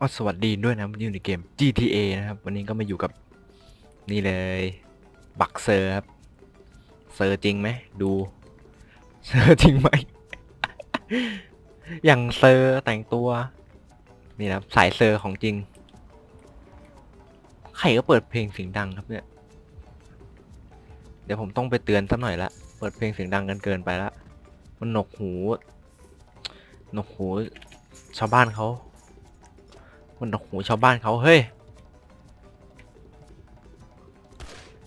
ก็สวัสดีด้วยนะอยู่ในเกม GTA นะครับ วันนี้ก็มาอยู่กับนี่เลย บักเซอร์ครับ เซอร์จริงไหมดู เซอร์จริงไหม อย่างเซอร์แต่งตัว นี่นะครับสายเซอร์ของจริง ใครก็เปิดเพลงเสียงดังครับเนี่ย เดี๋ยวผมต้องไปเตือนสักหน่อยละ เปิดเพลงเสียงดังกันเกินไปละ มันหนกหู หนกหู ชาวบ้านเขา มันหนวกหูชาวบ้านเขาเฮ้ย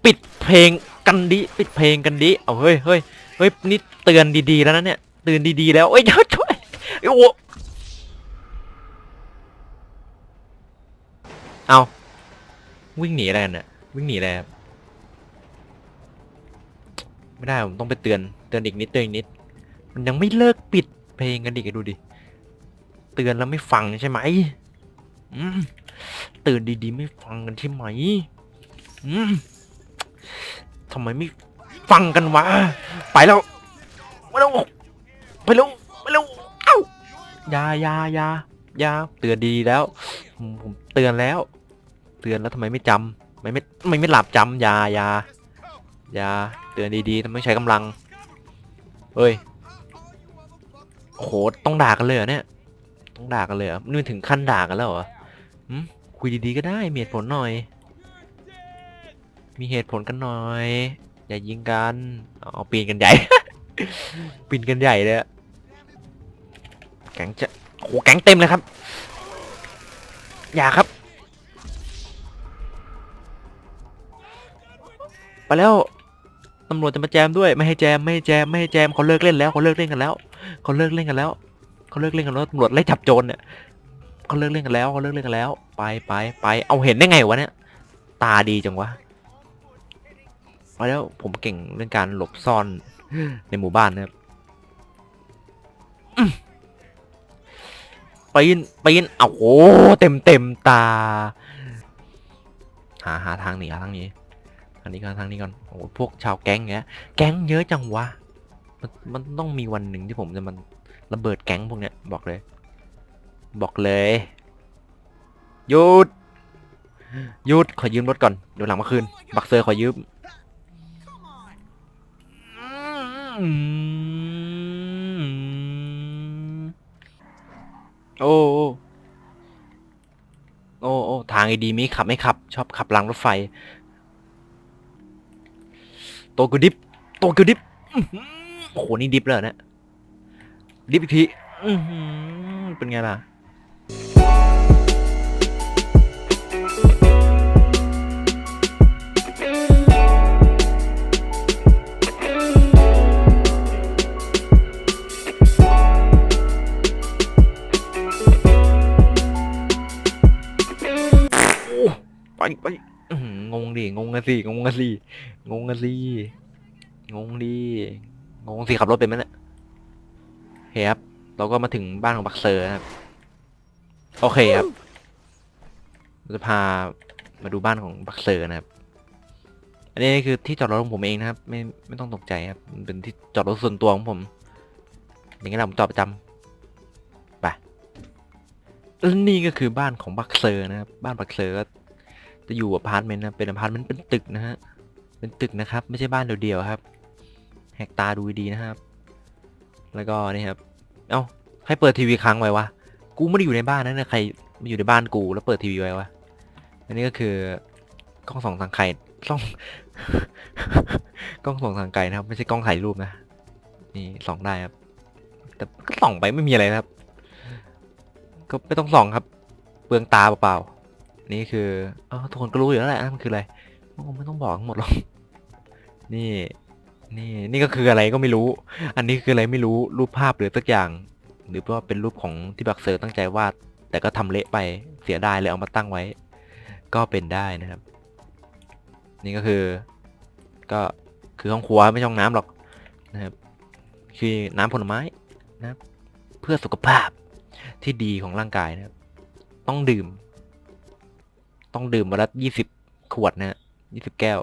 ปิดเพลงกันดิ ปิดเพลงกันดิ เอาเฮ้ยเฮ้ยเฮ้ยนี่เตือนดีๆแล้วนะเนี่ยเตือนดีๆแล้วเอ้ยเดี๋ยวช่วยโอ้เอาวิ่งหนีอะไรกันเนี่ยวิ่งหนีอะไรไม่ได้ผมต้องไปเตือนเตือนอีกนิดเตือนอีกนิด มันยังไม่เลิกปิดเพลงกันดิดูดิเตือนแล้วไม่ฟังใช่ไหม ตือนดีๆ ไม่ฟังกันใช่ไหมทำไมไม่ฟังกันวะ ไปแล้วไปแล้วไปแล้วไปแล้วเอ้ายายายายาเตือนดีแล้ว ผมเตือนแล้ว เตือนแล้วทำไมไม่จำไม่ไม่ไม่ไม่หลับจำยายายาเตือนดีๆทำไมใช้กำลังเฮ้ยโหต้องด่ากันเลยเหรอเนี่ย ต้องด่ากันเลยเหรอนี่ถึงขั้นด่ากันแล้วเหรอ หืมคุยดีๆก็ได้มีเหตุผลหน่อย มีเหตุผลกันหน่อย อย่ายิงกัน เอาปีนกันใหญ่ ปีนกันใหญ่เลยอะแก๊งจะโอ้โหแก๊งเต็มเลยครับ อย่าครับ ไปแล้วตำรวจจะมาแจมด้วยไม่ให้แจมไม่ให้แจมไม่ให้แจมเขาเลิกเล่นแล้วเขาเลิกเล่นกันแล้วเขาเลิกเล่นกันแล้วเขาเลิกเล่นกันแล้วตำรวจไล่จับโจรเนี่ย เขาเลิกเล่นกันแล้วเขาเลิกเล่นกันแล้ว ไปไปไปเอาเห็นได้ไงวะเนี่ยตาดีจังวะมาแล้วผมเก่งเรื่องการหลบซ่อนในหมู่บ้านนะครับปีนปีนเอาโอ้เต็มเต็มตา หาหาทางหนีหาทางนี้ทางนี้ก่อนทางนี้ก่อนโอ้พวกชาวแก๊งเงี้ย แก๊งเยอะจังวะมันมันต้องมีวันหนึ่งที่ผมจะมันระเบิดแก๊งพวกเนี้ยบอกเลย บอกเลยหยุดหยุดขอยืมรถก่อนเดี๋ยวหลังมาคืน บักเซอร์ขอยืมโอ้โอ้โอ้ทางไอดีมีขับไม่ขับ ชอบขับหลังรถไฟ โตกูดิฟโตกูดิฟโอ้โหนี่ดิฟเลยนี่ยดิฟอีกทีเป็นไงล่ะ ไปไปอื้อหืองงดิงงกันสิงงกันสิงงกันสิงงดิงงสิขับรถเป็นไหมเนี่ยโอเคครับเราก็มาถึงบ้านของบักเซอร์นะครับโอเคครับเราจะพามาดูบ้านของบักเซอร์นะครับ อันนี้คือที่จอดรถของผมเองนะครับ ไม่ไม่ต้องตกใจครับมันเป็นที่จอดรถส่วนตัวของผมอย่างนี้แหละผมจอดประจำ แล้วนี่ก็คือบ้านของบักเซอร์นะครับ บ้านบักเซอร์ก็จะอยู่อพาร์ตเมนต์นะ เป็นอพาร์ตเมนต์เป็นตึกนะฮะ เป็นตึกนะครับ ไม่ใช่บ้านเดียวๆครับ แหกตาดูดีนะครับ แล้วก็นี่ครับ เอ้าใครเปิดทีวีค้างไว้วะ กูไม่ได้อยู่ในบ้านนะเนี่ยใครมาอยู่ในบ้านกูแล้วเปิดทีวีไว้วะ อันนี้ก็คือกล้องส่องทางไกลกล้อง กล้องส่องทางไกลนะครับ ไม่ใช่กล้องถ่ายรูปนะ นี่ส่องได้ครับ แต่ก็ส่องไปไม่มีอะไรนะครับ ก็ไม่ต้องส่องครับ เปลืองตาเปล่าๆนี่คือเออทุกคนก็รู้อยู่แล้วแหละมันคืออะไรไม่ต้องบอกทั้งหมดหรอกนี่นี่นี่ก็คืออะไรก็ไม่รู้ อันนี้คืออะไรไม่รู้รูปภาพหรือสักอย่าง หรือว่าเป็นรูปของที่บักเซอร์ตั้งใจวาดแต่ก็ทำเละไปเสียดายเลยเอามาตั้งไว้ ก็เป็นได้นะครับ นี่ก็คือ ก็คือห้องครัวไม่ใช่ห้องน้ำหรอกนะครับ คือน้ำผลไม้นะครับ เพื่อสุขภาพ ที่ดีของร่างกายนะครับ ต้องดื่ม ต้องดื่มวันละยี่สิบขวดนะยี่สิบแก้ว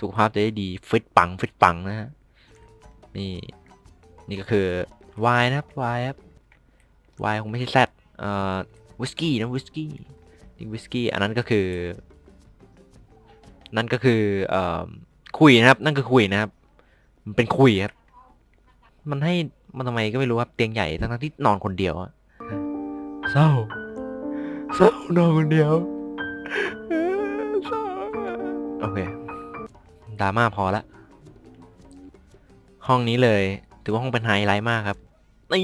สุขภาพจะได้ดีฟิตปังฟิตปังนะฮะนี่นี่ก็คือวายนะครับวายครับวายคงไม่ใช่แซดเอ่อวิสกี้นะวิสกี้นี่วิสกี้อันนั้นก็คือ นั่นก็คือเอ่อคุยนะครับ นั่นคือคุยนะครับ มันเป็นคุยครับ มันให้มันทำไมก็ไม่รู้ครับเตียงใหญ่ทั้งที่นอนคนเดียวอะ เศร้า เศร้านอนคนเดียวเศร้าโอเคดราม่าพอละ ห้องนี้เลย ถือว่าห้องเป็นไฮไลท์มากครับนี่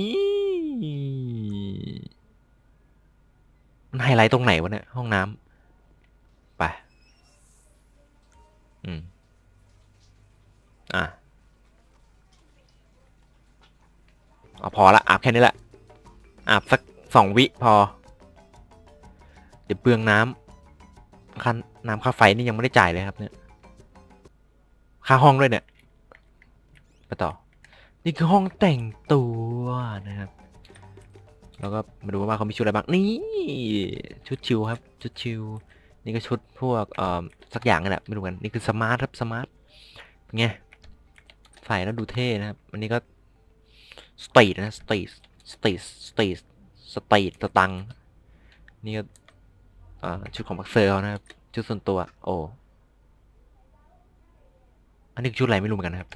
มันไฮไลท์ตรงไหนวะเนี่ยห้องน้ำไปอืมอะเอาพอละอาบแค่นี้แหละอาบสัก สองวิพอ เดี๋ยวเปลืองน้ำค่าน้ำค่าไฟนี่ยังไม่ได้จ่ายเลยครับเนี่ย ค่าห้องด้วยเนี่ยไปต่อ นี่คือห้องแต่งตัวนะครับ แล้วก็มาดูว่าเขามีชุดอะไรบ้าง นี่ ชุดชิวครับ ชุดชิว นี่ก็ชุดพวกเอ่อสักอย่างนี่แหละไม่รู้กัน นี่คือสมาร์ทครับสมาร์ทเป็นไง ใส่แล้วดูเท่นะครับ อันนี้ก็สตรีทนะสตรีทสตรีทสตรีท สตรีทสตังนี่ก็ชุดของบักเซอร์เขานะครับ ชุดส่วนตัว โอ้อันนี้ชุดอะไรไม่รู้เหมือนกันนะครับ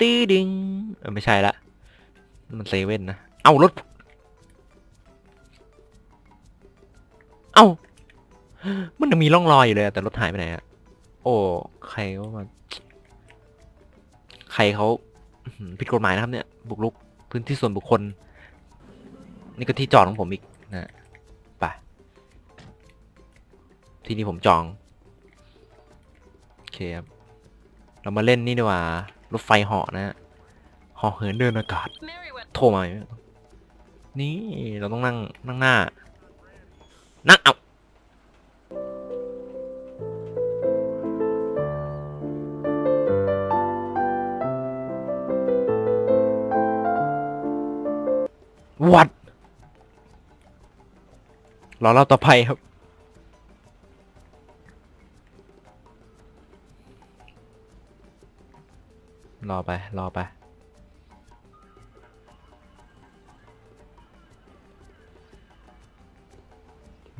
ตีดิงเออไม่ใช่ละ มันเซเว่นนะ เอารถ เอ้ามันยังมีร่องรอยอยู่เลยแต่รถหายไปไหนอะโอ้ ใครก็มา ใครเขาผิดกฎหมายนะครับเนี่ย บุกรุกพื้นที่ส่วนบุคคล นี่ก็ที่จอดของผมอีกนะไปที่นี่ผมจอง โอเคครับ เรามาเล่นนี่ดีกว่า รถไฟเหาะนะฮะเหาะเหินเดินอากาศ โทรมา นี่ เราต้องนั่งนั่งหน้า นั่งเอา รอเราต่อไปครับ รอไป รอไป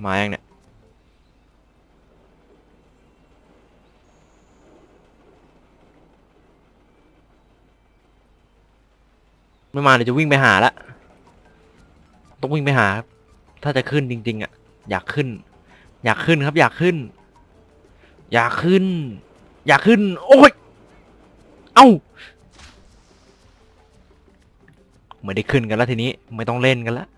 มายังเนี่ย ไม่มาเดี๋ยวจะวิ่งไปหาละ ต้องวิ่งไปหาครับ ถ้าจะขึ้นจริง ๆ อะ อยากขึ้น อยากขึ้นครับ อยากขึ้น อยากขึ้น อยากขึ้น โอ้ย เอ้าไม่ได้ขึ้นกันแล้วทีนี้ ไม่ต้องเล่นกันแล้ว